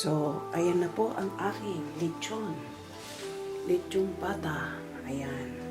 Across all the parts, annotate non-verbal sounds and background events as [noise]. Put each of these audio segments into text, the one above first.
So, ayan na po ang aking lechon. Lechon pata. Ayan.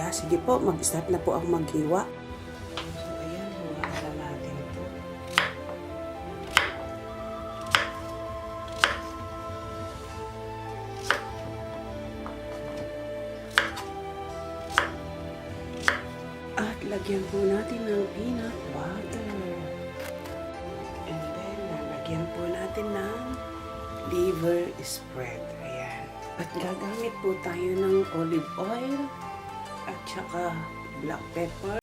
Siya, sige po, mag-start na po ako maghiwa. So, ayan, huwaan na natin ito. At lagyan po natin ng peanut butter. And then, lalagyan po natin ng liver spread. Ayan. At gagamit po tayo ng olive oil at saka black pepper.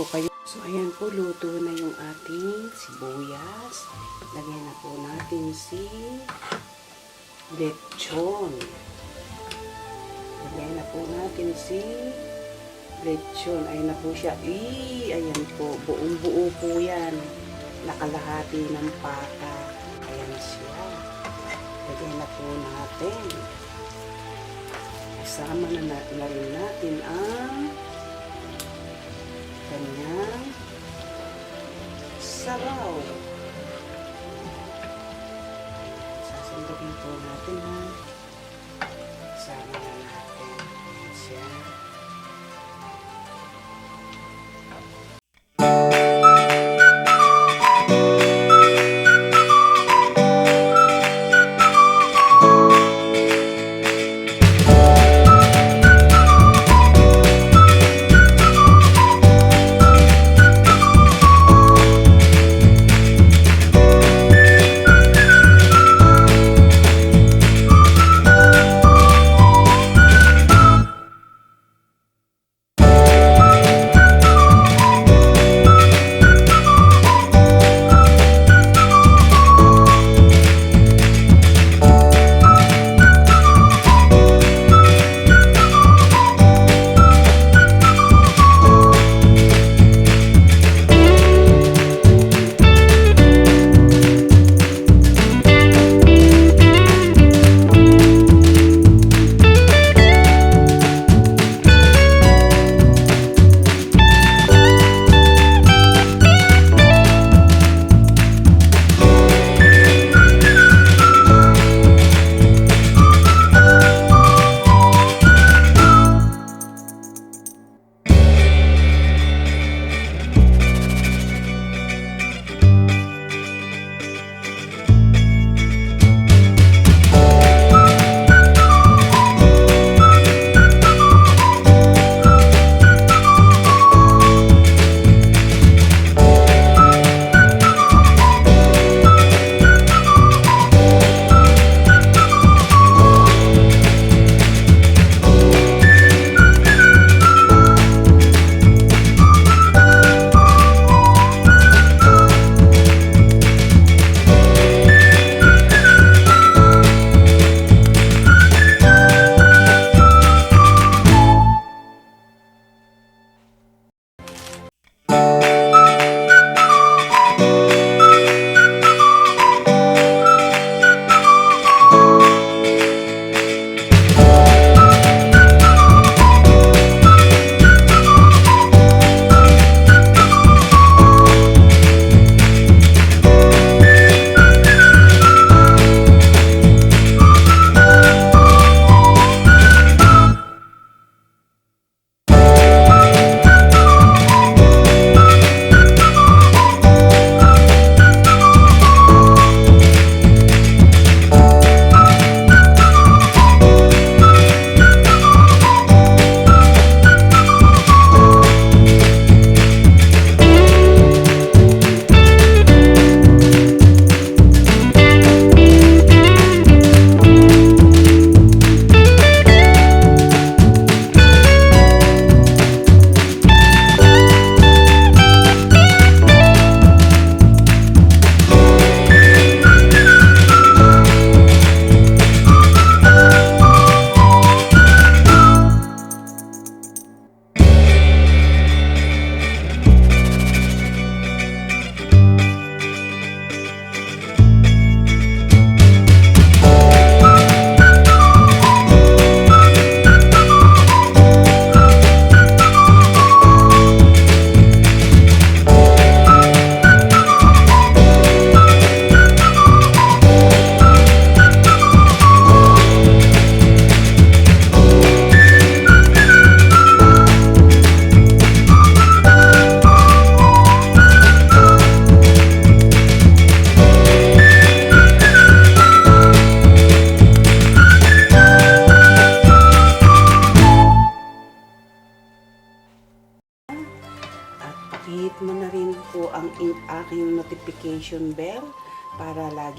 Ko kayo. So, ayan po, luto na yung ating sibuyas. Lagyan na po natin si lechon. Lagyan na po natin si lechon. Ayan na po siya. Ii, ayan po, buong buo po yan. Nakalahati ng pata. Ayan siya. Lagyan na po natin. Kasama na, na, na rin natin ang kanyang sabaw. Sasandagin po natin ha. Kasama na natin siya.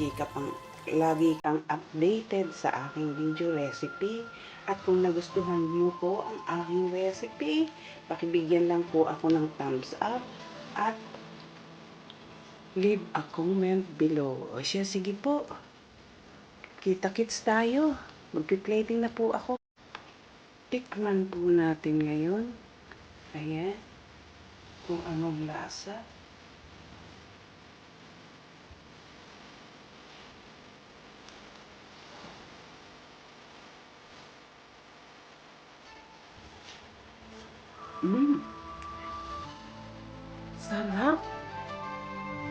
Lagi ka pang lagi kang updated sa aking video recipe. At kung nagustuhan niyo po ang aking recipe, pakibigyan lang po ako ng thumbs up at leave a comment below. O siya, sige po. Kita-kits tayo. Magpi-plating na po ako. Tikman po natin ngayon. Ayan. Kung anong lasa. Mmm. Sarap.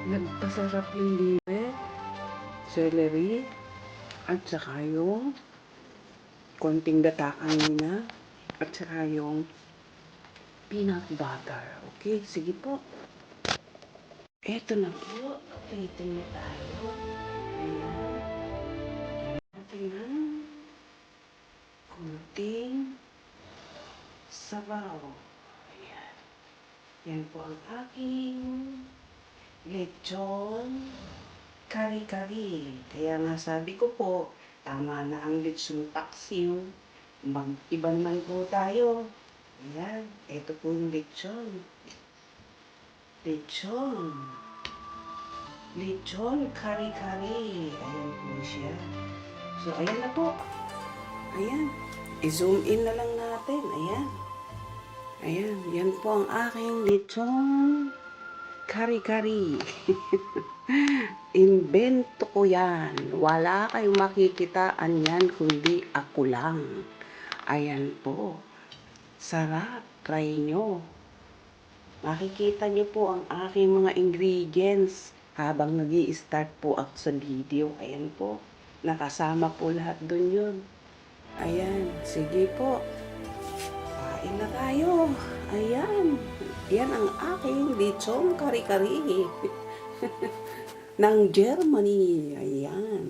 Nagpasarap yung liwe, celery, at saka yung konting gata kanina, at saka yung peanut butter. Okay, sige po. Eto na po. Plating na tayo. Ayan. Natin ng konting sabaw. Yan po ang aking lechon kari-kari. Kaya nga sabi ko po, tama na ang lechon taksiw. Mag-iba naman po tayo. Ayan, ito po yung lechon. Lechon. Lechon kari-kari. Ayan po siya. So, ayan na po. Ayan. I-zoom in na lang natin. Ayan. Ayan. Yan po ang aking lechon kari-kari. [laughs] Invento ko yan. Wala kayong makikitaan yan kundi ako lang. Ayan po. Sarap. Try nyo. Makikita nyo po ang aking mga ingredients habang nag start po ako sa video. Ayan po. Nakasama po lahat dun yun. Ayan. Sige po. Kain na tayo. Ayan. Yan ang aking lechon kari-kari. [laughs] ng Germany. Ayan.